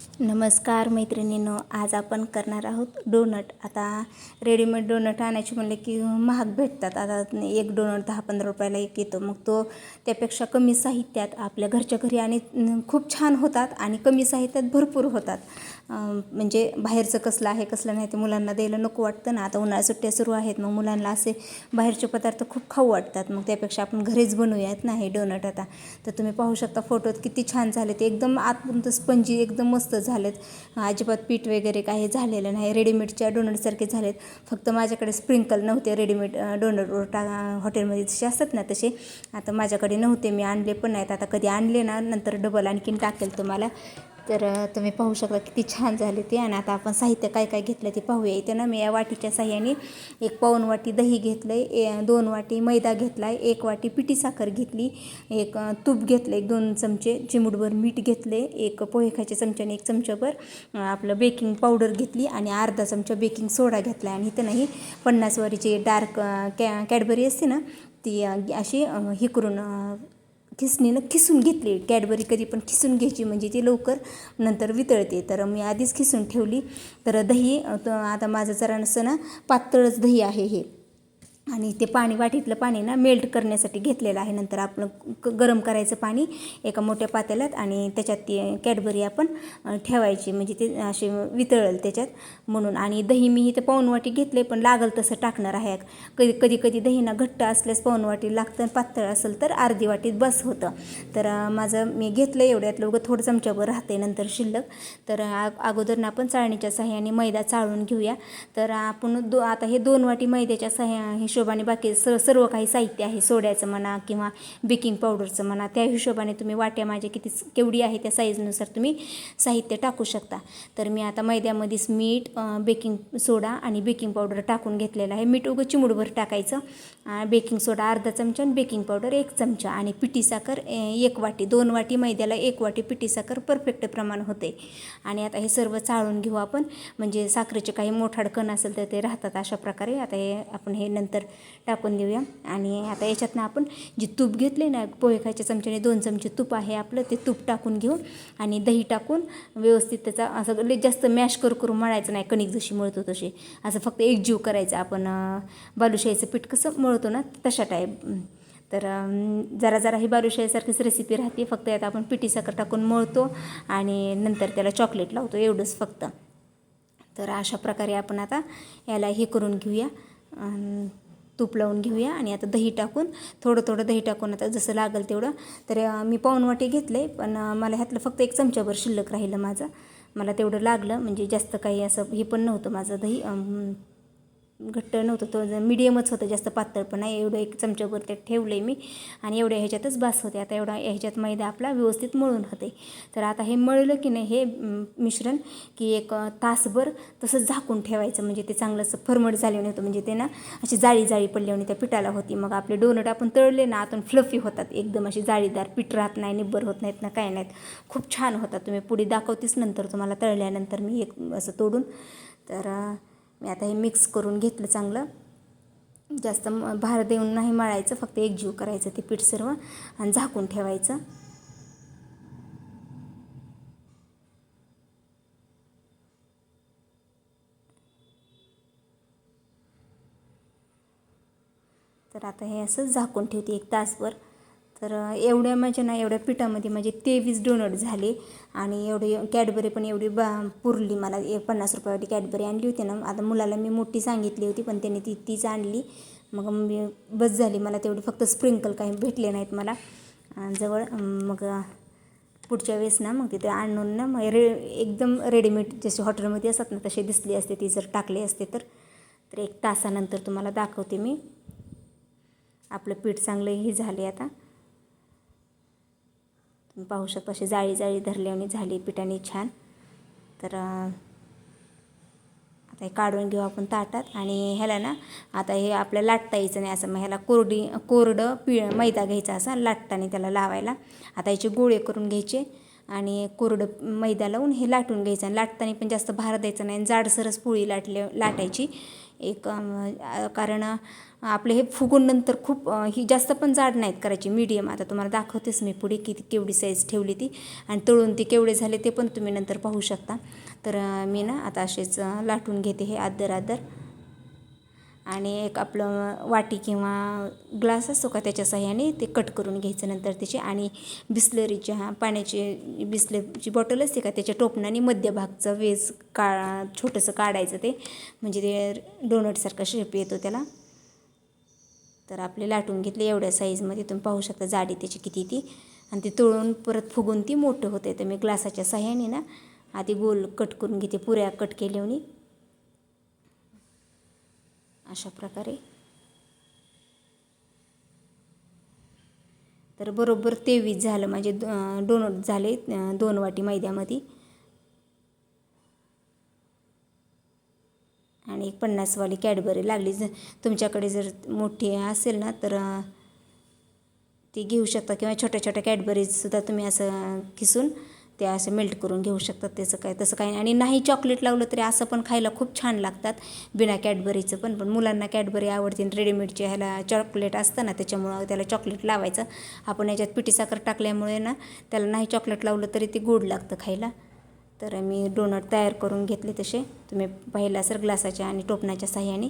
नमस्कार मैत्रिणींनो आज आपण करणार आहोत डोनट. आता रेडीमेड डोनट आणायचे म्हणले की महाग भेटतात. आता एक डोनट दहा पंधरा रुपयाला एक येतो. मग तो त्यापेक्षा कमी साहित्यात आपल्या घरच्या घरी आणि खूप छान होतात आणि कमी साहित्यात भरपूर होतात. म्हणजे बाहेरचं कसलं आहे कसलं नाही ते मुलांना द्यायला नको वाटतं ना. आता उन्हाळ्या सुट्ट्या सुरू आहेत मग मुलांना असे बाहेरचे पदार्थ खूप खाऊ वाटतात. मग त्यापेक्षा आपण घरीच बनवूयात ना हे डोनट आता. तर तुम्ही पाहू शकता फोटोत किती छान झाले ते एकदम आतपर्यंत स्पंजी एकदम मस्त झालेत. अजिबात पीठ वगैरे काही झालेलं नाही. रेडीमेडच्या डोनटसारखे झालेत. फक्त माझ्याकडे स्प्रिंकल नव्हते रेडीमेड डोनटवर टा हॉटेलमध्ये जसे असतात ना तसे. आता माझ्याकडे नव्हते. मी आणले पण नाहीत. आता कधी आणले ना नंतर डबल आणखीन टाकेल तुम्हाला. तर तुम्ही पाहू शकता किती छान झाले ते आणि आता आपण साहित्य काय काय घेतलं ते पाहूया. इथे ना मी या वाटीच्या साह्याने एक पाऊन वाटी दही घेतलं आहे दोन वाटी मैदा घेतला आहे एक वाटी पिठी साखर घेतली एक तूप घेतलं एक दोन चमचे चिमूटभर मीठ घेतले एक पोहे खायच्या चमच्याने एक चमच्याभर आपलं बेकिंग पावडर घेतली आणि अर्धा चमचा बेकिंग सोडा घेतला आणि इथं नाही पन्नास वारीची डार्क कॅ कॅडबरी असते ना ती अशी हे करून खिसणीनं खिसून घेतली. कॅडबरी कधी पण खिसून घ्यायची म्हणजे ती लवकर नंतर वितळते. तर मी आधीच खिसून ठेवली. तर दही आता माझं जरा नसं ना पातळच दही आहे हे. आणि ते पाणी वाटीतलं पाणी ना मेल्ट करण्यासाठी घेतलेलं आहे. नंतर आपण क- गरम करायचं पाणी एका मोठ्या पातेल्यात आणि त्याच्यात ती कॅडबरी आपण ठेवायची. म्हणजे ते असे वितळेल त्याच्यात म्हणून. आणि दही मी इथं पाऊनवाटी घेतले पण लागल तसं टाकणार आहे. कधी कधी कधी दही ना घट्ट असल्यास पाऊनवाटी लागतं आणि पातळ असेल तर अर्धी वाटीत बस होतं. तर माझं मी घेतलं एवढ्यात लोक थोडं चमच्यावर राहते नंतर शिल्लक. तर अगोदर ना आपण चाळणीच्या सहाय्याने मैदा चाळून घेऊया. तर आपण दो आता हे दोन वाटी मैद्याच्या सहाय्या हिशोबाने बाकी स सर्व काही साहित्य आहे सोड्याचं म्हणा किंवा बेकिंग पावडरचं म्हणा त्या हिशोबाने तुम्ही वाट्या माझ्या किती केवढी आहे त्या साईजनुसार तुम्ही साहित्य टाकू शकता. तर मी आता मैद्यामध्येच मीठ बेकिंग सोडा आणि बेकिंग पावडर टाकून घेतलेलं आहे. मीठ उगं चिमुडभर टाकायचं. बेकिंग सोडा अर्धा चमचा आणि बेकिंग पावडर एक चमचा आणि पिठी साखर एक वाटी. दोन वाटी मैद्याला एक वाटी पिठी साखर परफेक्ट प्रमाण होते. आणि आता हे सर्व चाळून घेऊ आपण. म्हणजे साखरेचे काही मोठाड कण असेल तर ते राहतात अशा प्रकारे. आता हे आपण हे नंतर टाकून देऊया. आणि आता याच्यातनं आपण जे तूप घेतले ना पोहे खायच्या चमच्याने दोन चमचे तूप आहे आपलं ते तूप टाकून घेऊन आणि दही टाकून व्यवस्थित त्याचा असं लई जास्त मॅश करू करू मळायचं नाही कणिक जशी मळतो तशी. असं फक्त एकजीव करायचं. आपण बालुशाहीचं पीठ कसं मळतो ना तशा टाईप तर जरा जरा ही बालुशाहीसारखीच रेसिपी राहते. फक्त यात आपण पिठी साखर टाकून मळतो आणि नंतर त्याला चॉकलेट लावतो एवढंच फक्त. तर अशा प्रकारे आपण आता याला हे करून घेऊया. अन् तूप लावून घेऊया आणि आता दही टाकून थोडं थोडं दही टाकून आता जसं लागेल तेवढं. तर मी पाऊन वाटी घेतलं आहे पण मला ह्यातलं फक्त एक चमच्याभर शिल्लक राहिलं माझं. मला तेवढं लागलं म्हणजे जास्त काही असं हे पण नव्हतं माझं दही. घट्ट नव्हतं तो मिडियमच होतं जास्त पातळ पण नाही. एवढं एक चमच्याभर ते ठेवलं आहे मी. आणि एवढ्या ह्याच्यातच बास होते. आता एवढा ह्याच्यात मैदा आपला व्यवस्थित मळून होते. तर आता हे मळलं की नाही हे मिश्रण की एक तासभर तसं झाकून ठेवायचं. म्हणजे ते चांगलं असं फरमट झाले नव्हतं. म्हणजे ते ना अशी जाळी जाळी पडल्याने त्या पिठाला होती. मग आपले डोनट आपण तळले ना आतून फ्लफी होतात. एकदम अशी जाळीदार पीठ राहत नाही निब्बर होत नाहीत ना काय नाहीत. खूप छान होतात. तुम्ही पुढे दाखवतीस नंतर तुम्हाला तळल्यानंतर मी एक असं तोडून. तर मी आता हे मिक्स करून घेतलं चांगलं. जास्त म- भार देऊन नाही मळायचं फक्त एकजीव करायचं ते पीठ सर्व आणि झाकून ठेवायचं. तर आता हे असं झाकून ठेवते एक तासभर. तर एवढ्या माझ्या ना एवढ्या पिठामध्ये माझे तेवीस डोनट झाले. आणि एवढी कॅडबरी पण एवढी बा पुरली मला. एक पन्नास रुपयावाली कॅडबरी आणली होती ना. आता मुलाला मी मोठी सांगितली होती पण त्याने ती तीच आणली. मग मी बस झाली. मला तेवढी फक्त स्प्रिंकल काही भेटले नाहीत मला. जवळ मग पुढच्या वेळेस ना मग तिथे आणून ना मग रे एकदम रेडीमेड जसे हॉटेलमध्ये असतात ना तसे दिसले असते. ती जर टाकले असते तर. तर एक तासानंतर तुम्हाला दाखवते मी. आपलं पीठ चांगलं हे झाले आता. पाहू शकता अशी जाळी जाळी धरल्याने झाली पिठाने छान. तर आता हे काढून घेऊ आपण ताटात. आणि ह्याला ना आता हे आपल्याला लाटता यायचं नाही असं मग ह्याला कोरडी कोरडं पि मैदा घ्यायचा असा लाटताने त्याला लावायला. आता याचे गोळे करून घ्यायचे आणि कोरडं मैदा लावून हे लाटून घ्यायचं. आणि लाटताना पण जास्त भार द्यायचा नाही आणि जाडसरच पोळी लाटल्या लाटायची. एक कारण आपले हे फुगून नंतर खूप ही जास्त पण जाड नाहीत करायची मीडियम आता तुम्हाला दाखवतेच मी पुढे किती केवढी साईज ठेवली ती. आणि तळून ती केवढे झाले ते पण तुम्ही नंतर पाहू शकता. तर मी ना आता असेच लाटून घेते हे आदर आदर. आणि एक आपलं वाटी किंवा ग्लास असतो का त्याच्या सहाय्याने ते कट करून घ्यायचं नंतर त्याचे. आणि बिस्लरीच्या पाण्याची बिस्लरीची बॉटल असते का त्याच्या टोपणाने मध्यभागचं वेज का छोटंसं काढायचं ते. म्हणजे ते डोनटसारखा शेप येतो त्याला. तर आपले लाटून घेतले एवढ्या साईजमध्ये तुम्ही पाहू शकता जाडी त्याची किती ती. आणि ती तळून परत फुगून ती मोठं होते तर मी ग्लासाच्या साह्याने ना आधी गोल कट करून घेते पुऱ्या कट केल्याने अशा प्रकारे. तर बरोबर तेवीस झालं. माझे डोनट झाले दोन वाटी मैद्यामध्ये. आणि एक पन्नासवाली कॅडबरी लागली. ज तुमच्याकडे जर मोठी असेल ना तर ती घेऊ शकता. किंवा छोट्या छोट्या कॅडबरीजसुद्धा तुम्ही असं किसून ते असं मेल्ट करून घेऊ शकतात त्याचं काय तसं काही आणि नाही चॉकलेट लावलं तरी असं पण खायला खूप छान लागतात. बिना कॅडबरीचं पण पण मुलांना कॅडबरी आवडते. रेडीमेडचे ह्याला चॉकलेट असतं ना त्याच्यामुळं त्याला चॉकलेट लावायचं. आपण याच्यात पिठी साखर टाकल्यामुळे ना त्याला नाही चॉकलेट लावलं तरी ते गोड लागतं खायला. तर मी डोनट तयार करून घेतले तसे. तुम्ही पाहिला सर ग्लासाच्या आणि टोपणाच्या साह्याने.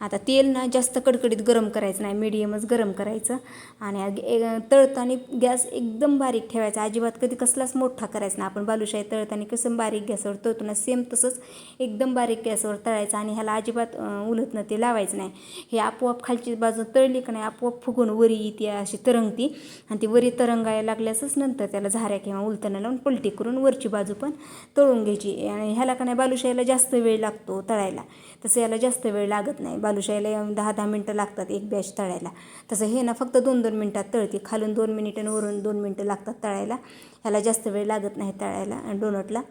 आता तेल ना जास्त कडकडीत गरम करायचं नाही मिडियमच गरम करायचं. आणि तळताना गॅस एकदम बारीक ठेवायचा. अजिबात कधी कसलाच मोठा करायचा नाही. आपण बालुशाही तळताना कसं बारीक गॅसवर तळतो ना सेम तसंच एकदम बारीक गॅसवर तळायचं आणि ह्याला अजिबात अं, उलटणं ते लावायचं नाही. हे आपोआप खालची बाजू तळली का नाही आपोआप फुगून वरी येते अशी तरंगती. आणि ती वरी तरंगायला लागल्यासच नंतर त्याला झाऱ्या किंवा उलताना लावून पलटी करून वरची बाजू पण तळून घ्यायची. आणि ह्याला का नाही बालुशाहीला जास्त वेळ लागतो तळायला. तसं याला जास्त वेळ लागत नाही. बालुशाहीला दहा दहा मिनटं लागतात एक बॅच तळायला. तसं हे ना फक्त दोन दोन मिनटात तळते. खालून दोन मिनिटं आणि वरून दोन मिनटं लागतात तळायला. ह्याला जास्त वेळ लागत नाही तळायला डोनटला.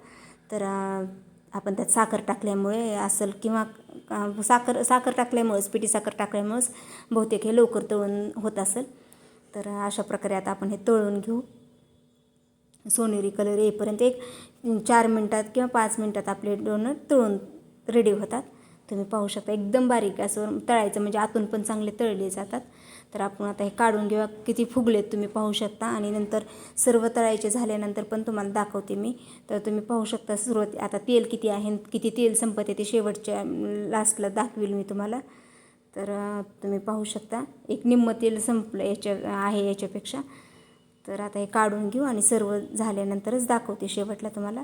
तर आपण त्यात साखर टाकल्यामुळे असेल किंवा साखर साखर टाकल्यामुळेच पिठी साखर टाकल्यामुळेच बहुतेक हे लवकर तळून होत असेल. तर अशा प्रकारे आता आपण हे तळून घेऊ. सोनेरी कलर येईपर्यंत एक चार मिनटात किंवा पाच मिनटात आपले डोनट तळून रेडी होतात. तुम्ही पाहू शकता एकदम बारीक गॅसवर तळायचं म्हणजे आतून पण चांगले तळले जातात. तर आपण आता हे काढून घेऊया किती फुगलेत तुम्ही पाहू शकता. आणि नंतर सर्व तळायचे झाल्यानंतर पण तुम्हाला दाखवते मी. तर तुम्ही पाहू शकता सुरुवात आता तेल किती आहे किती तेल संपत आहे ते शेवटच्या लास्टला दाखवेल मी तुम्हाला. तर तुम्ही पाहू शकता एक निम्म तेल संपलं याच्या आहे याच्यापेक्षा. तर आता हे काढून घेऊ आणि सर्व झाल्यानंतरच दाखवते शेवटला तुम्हाला.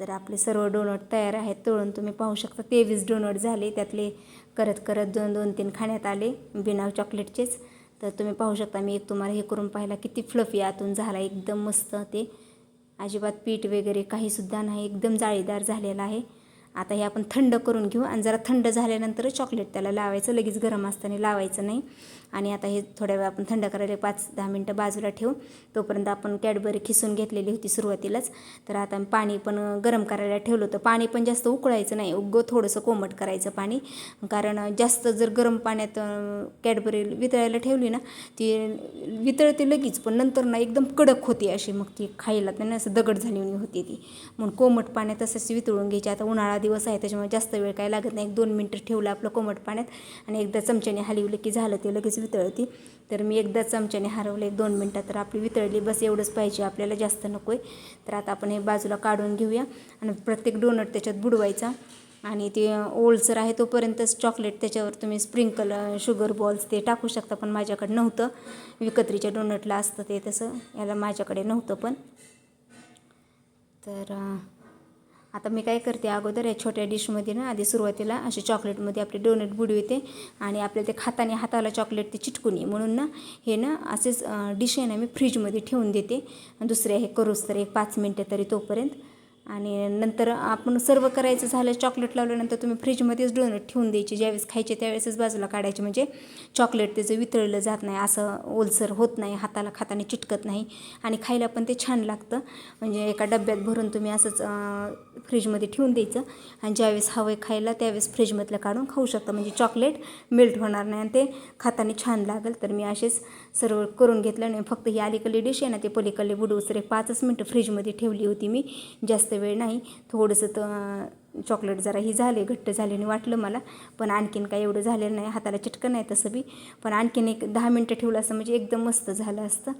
तर आपले सर्व डोनट तयार आहेत तळून तुम्ही पाहू शकता. तेवीस डोनट झाले त्यातले करत करत दोन दोन तीन खाण्यात आले बिना चॉकलेटचेच तर तुम्ही पाहू शकता मी एक तुम्हाला हे करून पाहिला किती फ्लफी आतून झाला एकदम मस्त ते. अजिबात पीठ वगैरे काहीसुद्धा नाही. एकदम जाळीदार झालेला आहे. आता हे आपण थंड करून घेऊ आणि जरा थंड झाल्यानंतर चॉकलेट त्याला लावायचं. लगेच गरम असताना लावायचं नाही. आणि आता हे थोड्या वेळ आपण थंड करायला पाच दहा मिनटं बाजूला ठेवू. तोपर्यंत आपण कॅडबरी खिसून घेतलेली होती सुरुवातीलाच. तर आता पाणी पण गरम करायला ठेवलं होतं. पाणी पण जास्त उकळायचं नाही. उगं थोडंसं कोमट करायचं पाणी. कारण जास्त जर गरम पाण्यात कॅडबरी वितळायला ठेवली ना ती वितळते लगेच. पण नंतर ना एकदम कडक होती अशी. मग ती खायला त्यांना असं दगड झाली होती ती. म्हणून कोमट पाण्यात तसंच वितळून घ्यायची. आता उन्हाळा दिवस आहे त्याच्यामुळे जास्त वेळ काय लागत नाही. एक दोन मिनटं ठेवलं आपलं कोमट पाण्यात आणि एकदा चमच्याने हलवलं की झालं ते लगेच वितळती. तर मी एकदा चमच्याने हरवलं एक दोन मिनटात तर आपली वितळली. बस एवढंच पाहिजे आपल्याला जास्त नको आहे तर आता आपण हे बाजूला काढून घेऊया. आणि प्रत्येक डोनट त्याच्यात बुडवायचा. आणि ते ओलसर आहे तोपर्यंतच चॉकलेट त्याच्यावर तुम्ही स्प्रिंकल शुगर बॉल्स ते टाकू शकता पण माझ्याकडे नव्हतं. विकत्रीच्या डोनटला असतं ते तसं याला माझ्याकडे नव्हतं पण. तर आता मी काय करते अगोदर या छोट्या डिशमध्ये ना आधी सुरुवातीला असे चॉकलेटमध्ये आपले डोनट बुडविते आणि आपल्या ते खाताने हाताला चॉकलेट ते चिटकून ये. म्हणून ना हे ना असेच डिश आहे ना मी फ्रीजमध्ये ठेवून देते. दुसरे हे करूच तर एक पाच मिनटं तरी तोपर्यंत. आणि नंतर आपण सर्व करायचं झालं चॉकलेट लावल्यानंतर तुम्ही फ्रीजमध्येच डोनट ठेवून द्यायची. ज्यावेळेस खायचे त्यावेळेसच बाजूला काढायचे. म्हणजे चॉकलेट त्याचं वितळलं जात नाही असं ओलसर होत नाही हाताला खाताने चिटकत नाही. आणि खायला पण ते छान लागतं. म्हणजे एका डब्यात भरून तुम्ही असंच फ्रीजमध्ये ठेवून द्यायचं. आणि ज्यावेळेस हवं खायला त्यावेळेस फ्रीजमधलं काढून खाऊ शकता. म्हणजे चॉकलेट मेल्ट होणार नाही आणि ते खाताने छान लागेल. तर मी असेच सर्व करून घेतलं. नाही फक्त ही अलीकडली डिश आहे ना ते पलीकडले बुडवसर एक पाचच मिनटं फ्रीजमध्ये ठेवली होती मी. जास्त वेळ नाही. थोडंसं तर चॉकलेट जरा ही झाले घट्ट झाल्याने आणि वाटलं मला. पण आणखीन काही एवढं झालेलं नाही. हाताला चिटकं नाही तसं बी. पण आणखीन एक दहा मिनटं ठेवलं असतं म्हणजे एकदम मस्त झालं असतं.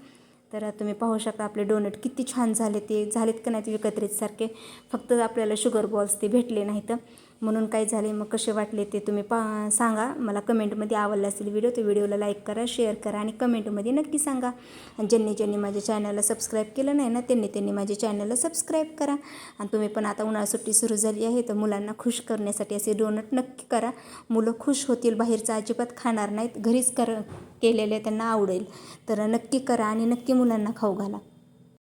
तर तुम्ही पाहू शकता आपले डोनट किती छान झाले ते. झालेत का नाहीत ते एकत्रितसारखे. फक्त आपल्याला शुगर बॉल्स ते भेटले नाहीत. म्हणून काय झाले मग कसे वाटले ते तुम्ही पा सांगा. मला कमेंटमध्ये आवडला असेल व्हिडिओ तर व्हिडिओला लाईक करा शेअर करा आणि कमेंटमध्ये नक्की सांगा. ज्यांनी ज्यांनी माझ्या चॅनलला सबस्क्राईब केलं नाही ना त्यांनी त्यांनी माझ्या चॅनलला सबस्क्राईब करा. आणि तुम्ही पण आता उन्हाळा सुट्टी सुरू झाली आहे तर मुलांना खुश करण्यासाठी असे डोनट नक्की करा. मुलं खुश होतील बाहेरचं अजिबात खाणार नाहीत. घरीच कर केलेले त्यांना आवडेल. तर नक्की करा आणि नक्की मुलांना खाऊ घाला.